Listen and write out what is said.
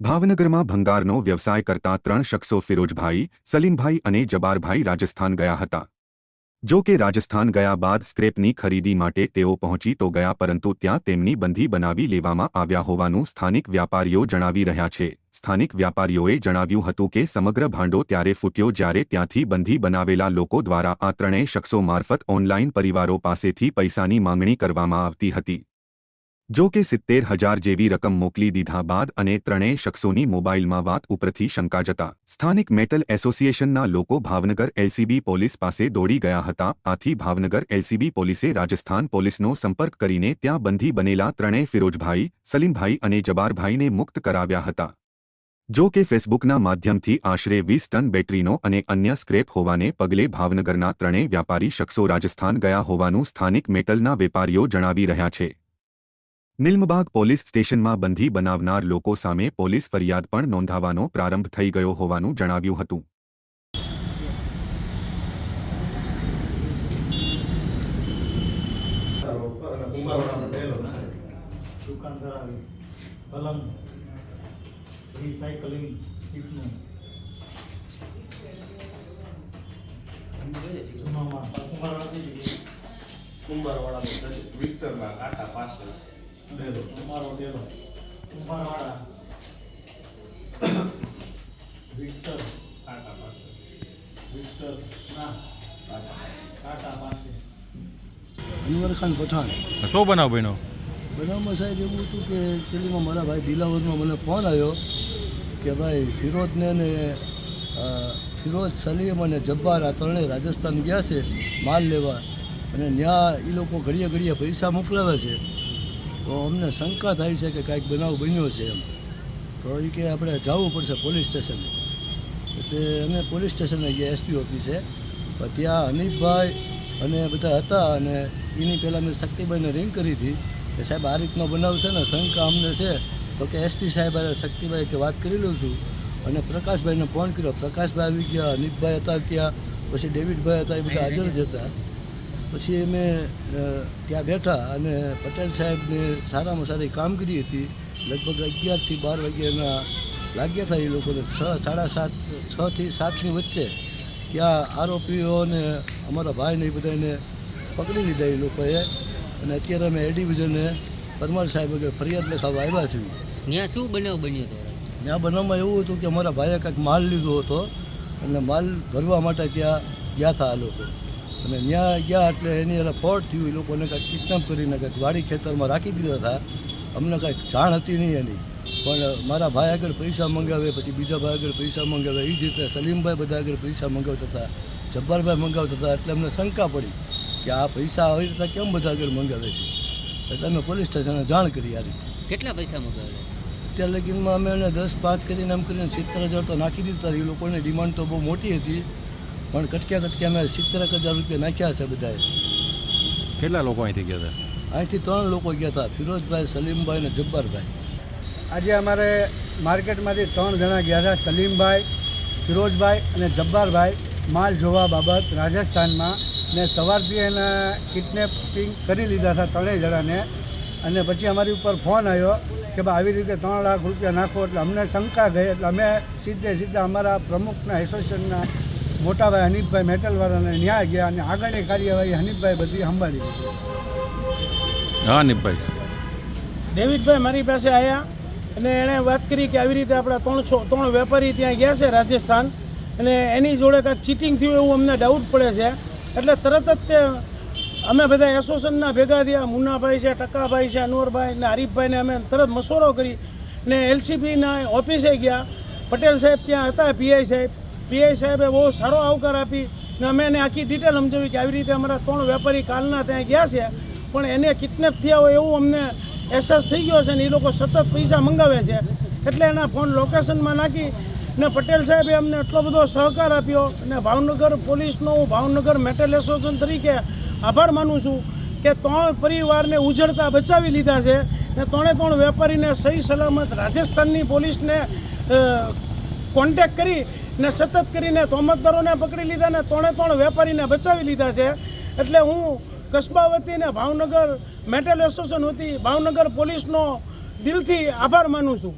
ભાવનગરમાં ભંગારનો વ્યવસાય કરતા ત્રણ શખ્સો ફિરોજભાઈ, સલીમભાઈ અને જબારભાઈ રાજસ્થાન ગયા હતા. જો કે રાજસ્થાન ગયા બાદ સ્ક્રેપની ખરીદી માટે તેઓ પહોંચી તો ગયા પરંતુ ત્યાં તેમની બંધી બનાવી લેવામાં આવ્યા હોવાનું સ્થાનિક વ્યાપારીઓ જણાવી રહ્યા છે. સ્થાનિક વ્યાપારીઓએ જણાવ્યું હતું કે સમગ્ર ભાંડો ત્યારે ફૂટ્યો જ્યારે ત્યાંથી બંધી બનાવેલા લોકો દ્વારા આ ત્રણેય શખ્સો મારફત ઓનલાઈન પરિવારો પાસેથી પૈસાની માંગણી કરવામાં આવતી હતી. જો કે સિત્તેર હજાર જેવી રકમ મોકલી દીધા બાદ અને ત્રણેય શખ્સોની મોબાઈલમાં વાત ઉપરથી શંકા જતા, સ્થાનિક મેટલ એસોસિએશનના લોકો ભાવનગર એલસીબી પોલીસ પાસે દોડી ગયા હતા, આથી ભાવનગર એલસીબી પોલીસે રાજસ્થાન પોલીસનો સંપર્ક કરીને ત્યાં બંધી બનેલા ત્રણેય ફિરોજભાઈ, સલીમભાઈ અને જબારભાઈને મુક્ત કરાવ્યા હતા. જો કે ફેસબુકના માધ્યમથી આશરે વીસ ટન બેટરીનો અને અન્ય સ્ક્રેપ હોવાને પગલે ભાવનગરના ત્રણેય વ્યાપારી શખ્સો રાજસ્થાન ગયા હોવાનું સ્થાનિક મેટલના વેપારીઓ જણાવી રહ્યા છે. નિલમબાગ પોલીસ સ્ટેશનમાં બંધી બનાવનાર લોકો સામે પોલીસ ફરિયાદ પણ નોંધાવાનો પ્રારંભ થઈ ગયો હોવાનું જણાવ્યું હતું. દુકાન ધરાવી પલંગ રિસાયકલિંગ કુંભારવાળા વિક્ટરના કાંટા પાસે ડેરો અમારો ડેરો કુંભારવાળા વિક્ટર. કાંટા પાસે વિક્ટર. ના. કાંટા પાસે. અનવર ખાન પઠાણ. શું બનાવ બન્યો? બનાવમાં સાહેબ એવું હતું કે ચલીમાં મારા ભાઈ દિલાવરમાં મને ફોન આવ્યો કે ભાઈ ફિરોજને ને ફિરોજ સલીમ અને જબ્બાર આ ત્રણેય રાજસ્થાન ગયા છે માલ લેવા અને ત્યાં એ લોકો ઘડીએ ઘડીએ પૈસા મોકલાવે છે. તો અમને શંકા થાય છે કે કાંઈક બનાવ બન્યો છે એમ. તો એ કે આપણે જવું પડશે પોલીસ સ્ટેશને. એટલે અમે પોલીસ સ્ટેશને ગયા, એસપી ઓફિસે. ત્યાં હનીફભાઈ અને બધા હતા અને એની પહેલાં મેં શક્તિભાઈને રિંગ કરી હતી કે સાહેબ આ રીતનો બનાવ છે ને, શંકા અમને છે. તો કે એસપી સાહેબ શક્તિભાઈ કે વાત કરી લઉં છું. અને પ્રકાશભાઈને ફોન કર્યો. પ્રકાશભાઈ આવી ગયા, હનીફભાઈ હતા ત્યાં, પછી ડેવિડભાઈ હતા, એ બધા હાજર જ હતા. પછી અમે ત્યાં બેઠા અને પટેલ સાહેબને સારામાં સારી કામગીરી હતી. લગભગ અગિયારથી બાર વાગ્યાના લાગ્યા હતા એ લોકોને. છ સાડા સાત છથી સાતની વચ્ચે ત્યાં આરોપીઓને અમારા ભાઈને એ બધાને પકડી લીધા એ લોકોએ. અને અત્યારે અમે એ ડિવિઝને પરમાર સાહેબ વગેરે ફરિયાદ લખાવવા આવ્યા છીએ. ત્યાં શું બનાવ બન્યો હતો? ત્યાં બનાવમાં એવું હતું કે અમારા ભાઈએ કાંઈક માલ લીધો હતો અને માલ ભરવા માટે ત્યાં ગયા હતા આ લોકો. અને ત્યાં ગયા એટલે એની એટલે ફોટ થયું. એ લોકોને કાંઈક કિડનેપ કરીને કાંઈક વાડી ખેતરમાં રાખી દીધા હતા. અમને કાંઈક જાણ હતી નહીં એની. પણ મારા ભાઈ આગળ પૈસા મંગાવે પછી બીજા ભાઈ આગળ પૈસા મંગાવે. એ જ રીતે સલીમભાઈ બધા આગળ પૈસા મંગાવતા હતા જબ્બારભાઈ મંગાવતા હતા. એટલે અમને શંકા પડી કે આ પૈસા આવી રીતના કેમ બધા આગળ મંગાવે છે? એટલે અમે પોલીસ સ્ટેશને જાણ કરી આ રીતે. કેટલા પૈસા મંગાવે? અત્યાર લગીનમાં અમે એને દસ પાંચ કરીને એમ કરીને સિત્તેર હજાર તો નાખી દીધા એ લોકોની ડિમાન્ડ તો બહુ મોટી હતી. પણ કટક્યા કટક્યા અમે સિત્તેર હજાર રૂપિયા નાખ્યા છે બધાએ. કેટલા લોકો અહીંથી ગયા હતા? અહીંથી ત્રણ લોકો ગયા હતા ફિરોજભાઈ સલીમભાઈ અને જબ્બારભાઈ. આજે અમારે માર્કેટમાંથી ત્રણ જણા ગયા હતા સલીમભાઈ ફિરોજભાઈ અને જબ્બારભાઈ. માલ જોવા બાબત રાજસ્થાનમાં ને સવારથી એના કિડનેપિંગ કરી લીધા હતા ત્રણેય જણાને. અને પછી અમારી ઉપર ફોન આવ્યો કે ભાઈ આવી રીતે ત્રણ લાખ રૂપિયા નાખો એટલે અમને શંકા ગઈ એટલે અમે સીધે સીધા અમારા પ્રમુખના એસોસિએશનના મોટાભાઈ હનીફભાઈ મેટલવાળાને ન્યાય ગયા અને આગળની કાર્યવાહી હનીફભાઈ બધી સંભાળી લીધી. હા હનીફભાઈ. ડેવિડભાઈ મારી પાસે આવ્યા અને એણે વાત કરી કે આવી રીતે આપણા ત્રણ છો ત્રણ વેપારી ત્યાં ગયા છે રાજસ્થાન અને એની જોડે કાંઈક ચીટિંગ થયું એવું અમને ડાઉટ પડે છે. એટલે તરત જ તે અમે બધા એસોસિએશનના ભેગા થયા. મુન્નાભાઈ છે ટકાભાઈ છે અનવરભાઈ ને હરીફભાઈને અમે તરત મશોરો કરી ને એલસીબીના ઓફિસે ગયા. પટેલ સાહેબ ત્યાં હતા પીઆઈ સાહેબ. પીઆઈ સાહેબે બહુ સારો આવકાર આપી ને અમે એને આખી ડિટેલ સમજાવી કે આવી રીતે અમારા ત્રણ વેપારી કાલના ત્યાં ગયા છે. પણ એને કિડનેપ થયા હોય એવું અમને અહેસાસ થઈ ગયો છે ને એ લોકો સતત પૈસા મંગાવે છે. એટલે એના ફોન લોકેશનમાં નાખી ને પટેલ સાહેબે અમને એટલો બધો સહકાર આપ્યો અને ભાવનગર પોલીસનો હું ભાવનગર મેટલ એસોસિએશન તરીકે આભાર માનું છું કે ત્રણ પરિવારને ઉજળતા બચાવી લીધા છે ને ત્રણે ત્રણ વેપારીને સહી સલામત રાજસ્થાનની પોલીસને કોન્ટેક કરી ને સતત કરીને તોમતદારોને પકડી લીધા ને ત્રણે ત્રણ વેપારીને બચાવી લીધા છે. એટલે હું કસ્બા વતીને ભાવનગર મેટલ એસોસિએશન વતી ભાવનગર પોલીસનો દિલથી આભાર માનું છું.